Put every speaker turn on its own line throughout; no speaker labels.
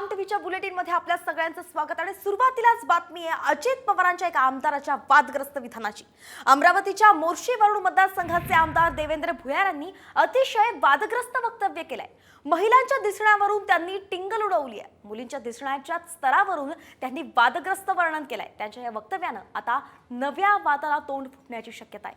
साम टीव्हीच्या बुलेटिनमध्ये आपल्या सगळ्यांचं स्वागत आणि सुरुवातीलाच बातमी आहे अजित पवारांच्या एका आमदाराच्या वादग्रस्त विधानाची. अमरावतीच्या मोर्शी वरुण मतदारसंघाचे आमदार देवेंद्र भुयार यांनी अतिशय वादग्रस्त वक्तव्य केलंय. महिलांच्या दिसण्यावरून त्यांनी टिंगल उडवली आहे. मुलींच्या दिसण्याच्या स्तरावरून त्यांनी वादग्रस्त वर्णन केलंय. त्यांच्या या वक्तव्यानं आता नव्या वादाला तोंड फुटण्याची शक्यता आहे.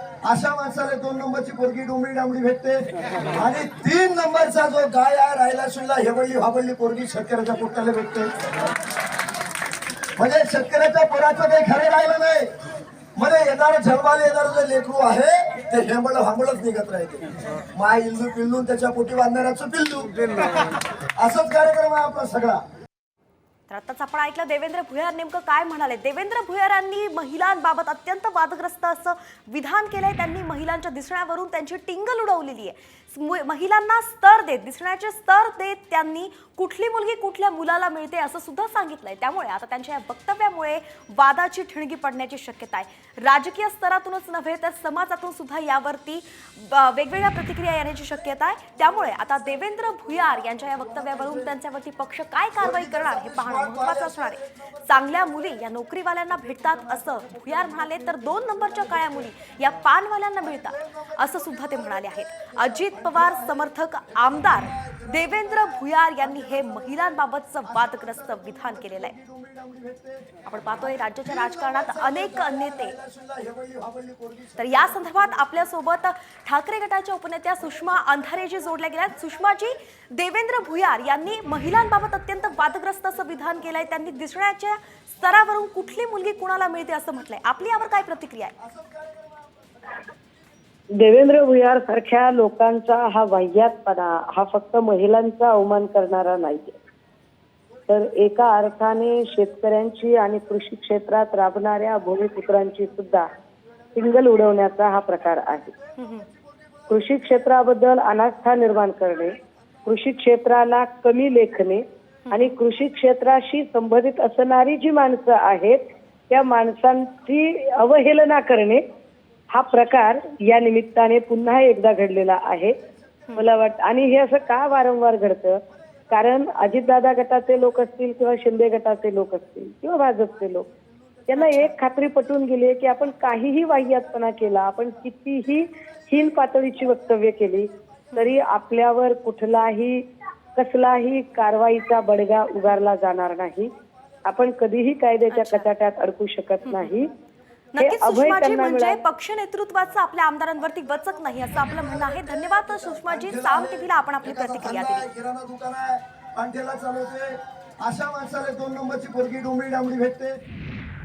अशा माणसाला दोन नंबरची पोरगी डोंबडी डांबडी भेटते. आणि तीन नंबरचा जो गाय आहे राहिला सुईला हेवळली भाबडली पोरगी शेतकऱ्याच्या पोटाला भेटते. म्हणजे शेतकऱ्याच्या पोराचं काही खरं राहिलं नाही. म्हणजे मध्ये येणार झलवाले येणार जे लेकरू आहे ते हेंबळ हांबळच निघत राहते माय इल्लू पिल्लू त्याच्या पोटी बांधणाऱ्याचं पिल्लू. असंच कार्यक्रम आहे आपला सगळा.
तर आताच आपण ऐकलं देवेंद्र भुयार नेमकं काय म्हणाले? देवेंद्र भुयारांनी महिलांबाबत अत्यंत वादग्रस्त असं विधान केलंय. त्यांनी महिलांच्या दिसण्यावरून त्यांची टिंगल उडवलेली आहे. महिलांना स्तर देत दिसण्याचे स्तर देत त्यांनी कुठली मुलगी कुठल्या मुलाला मिळते असं सुद्धा सांगितलंय. त्यामुळे आता त्यांच्या या वक्तव्यामुळे वादाची ठिणगी पडण्याची शक्यता आहे. राजकीय स्तरातूनच नव्हे तर समाजातून सुद्धा यावरती वेगवेगळ्या प्रतिक्रिया येण्याची शक्यता आहे. त्यामुळे आता देवेंद्र भुयार यांच्या या वक्तव्यावरून त्यांच्यावरती पक्ष काय कारवाई करणार हे पाहणार महत्वाचं असणार आहे. चांगल्या मुली या नोकरीवाल्यांना भेटतात असं भुयार म्हणाले तर दोन नंबरच्या काळ्या मुली या पानवाल्यांना मिळतात असं सुद्धा ते म्हणाले आहेत. अजित पवार समर्थक आमदार देवेंद्र भुयार यांनी हे महिलांबाबतचं वादग्रस्त विधान केलेलं आहे. आपण पाहतोय राज्याच्या राजकारणात अनेक नेते. तर या संदर्भात आपल्यासोबत ठाकरे गटाच्या उपनेत्या सुषमा अंधारेजी जोडल्या गेल्या आहेत. सुषमाजी देवेंद्र भुयार यांनी महिलांबाबत अत्यंत वादग्रस्त असं विधान केलंय. त्यांनी दिसण्याच्या स्तरावरून कुठली मुलगी कुणाला मिळते असं म्हटलंय. आपली यावर काय प्रतिक्रिया आहे?
देवेंद्र भुयार सारख्या लोकांचा हा वाह्यातपणा हा फक्त महिलांचा अवमान करणारा नाहीये. तर एका अर्थाने शेतकऱ्यांची आणि कृषी क्षेत्रात राबणाऱ्या भूमिपुत्रांची सुद्धा सिंगल उडवण्याचा हा प्रकार आहे. कृषी क्षेत्राबद्दल अनास्था निर्माण करणे कृषी क्षेत्राला कमी लेखणे आणि कृषी क्षेत्राशी संबंधित असणारी जी माणसं आहेत त्या माणसांची अवहेलना करणे हा प्रकार या निमित्ताने पुन्हा एकदा घडलेला आहे. मला वाटतं आणि हे असं का वारंवार घडतं? कारण अजितदादा गटाचे लोक असतील किंवा शिंदे गटाचे लोक असतील किंवा भाजपचे लोक त्यांना एक खात्री पटवून गेली आहे की आपण काहीही वाह्यातपणा केला आपण कितीही हीन पातळीची वक्तव्य केली तरी आपल्यावर कुठलाही कसलाही कारवाईचा बडगा उगारला जाणार नाही. आपण कधीही कायद्याच्या कचाट्यात अडकू शकत नाही.
नक्कीच सुषमाजी म्हणजे. पक्ष नेतृत्वाचं आपल्या आमदारांवरती वचक नाही असं आपलं म्हणणं आहे. धन्यवाद सुषमाजी. साम टीव्हीला आपण आपली प्रतिक्रिया दिली.
अशा माणसाला दोन नंबरची पोरगी डोंबडी डांबडी भेटते.